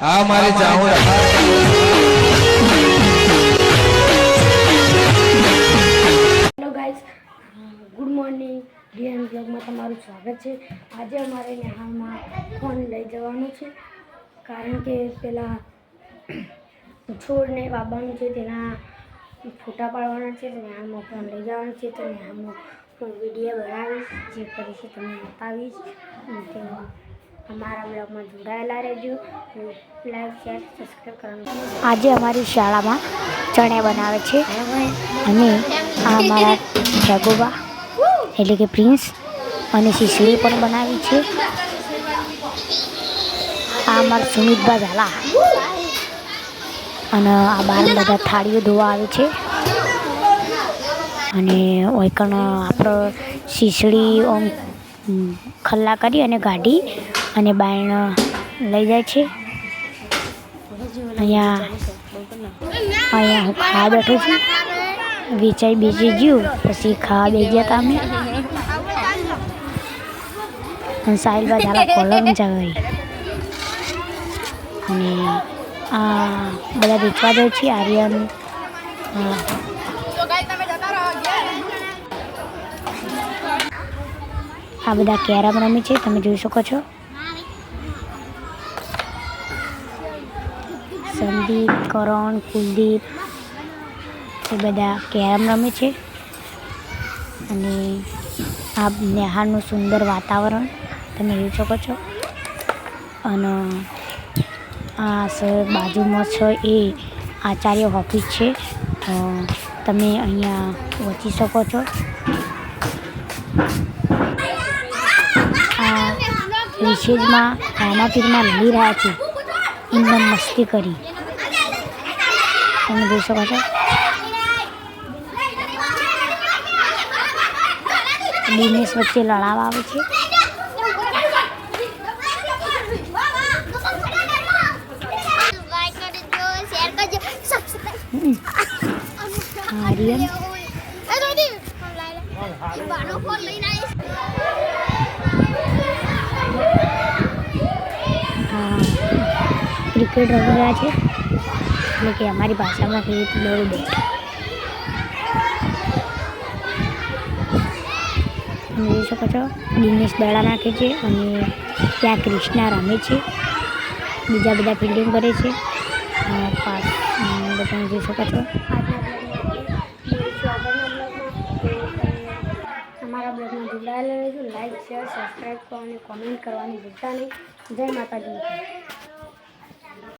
હા મારે જાઉં hello guys good morning DN બ્લોગમાં તમારું સ્વાગત છે. આજે અમારે નેહાલમાં ફોન લઈ જવાનું છે. કારણ કે પેલા છોડને બાબાનું છે તેના ફોટા પાડવાના છે. તો નેહાલમાં ફોન લઈ જવાનું છે. તો નેહાલમાં હું વીડિયો બનાવીશ જે કરીશ તમને બતાવીશ. અમારા બ્લોગમાં જોડાયેલા રહેજો. લાઈક શેર સબસ્ક્રાઈબ કરવાનું આજે અમારી શાળામાં ચણે બનાવે છે અને આ અમારા જગોબા એટલે કે પ્રિન્સ અને શીશડી પણ બનાવી છે. આ અમારા સુમિતભા ઝાલા. અને આ બાર બધા થાળીઓ ધોવા આવે છે. અને ઓયકણ આપણો શીશડી ઓમ, ખલ્લા કરી અને કાઢી અને બાયણ લઈ જાય છે. અહીંયા અહીંયા હું ખાવા બેઠો છું. વેચાઈ બેસી ગયું, પછી ખાવા બે ગયા હતા અમે. અને સાહિલબા ઝાલા કોલર જવાઈ અને આ બધા વેચવા જાય છે, આર્યન. આ બધા કેરમ રમે છે, તમે જોઈ શકો છો. સંદીપ, કરણ, કુલદીપ, એ બધા કેરમ રમે છે. અને આ નેહાળનું સુંદર વાતાવરણ તમે જોઈ શકો છો. અને આ બાજુમાં છે એ આચાર્ય ઓફિસ છે. તમે અહીંયા પહોંચી શકો છો. આ વિશેષમાં રામાપીરમાં લઈ રહ્યા છે. એકદમ મસ્તી કરી તમે જોઈ શકો છો દિનેશ વચ્ચે લડાવ આવે છે લાઈક કરજો શેર કરજો સબસ્ક્રાઇબ આર્યન એ દોડી લાઈલા બાનો ફોન લઈને આવીશ આ ક્રિકેટ રમી રહ્યા છે. એટલે કે અમારી ભાષામાં કહીએ તો દોડ બેટ જોઈ શકો છો, દિનેશ દડા નાખે છે અને ત્યાં ક્રિષ્ના રમે છે. બીજા બધા ફિલ્ડિંગ કરે છે. બધા જોઈ શકો છો. અમારા બ્લોગમાં જોડાયેલા રહેજો. લાઈક શેર સબસ્ક્રાઈબ કરો અને કોમેન્ટ કરવાની ભૂલતા નહીં. જય માતાજી.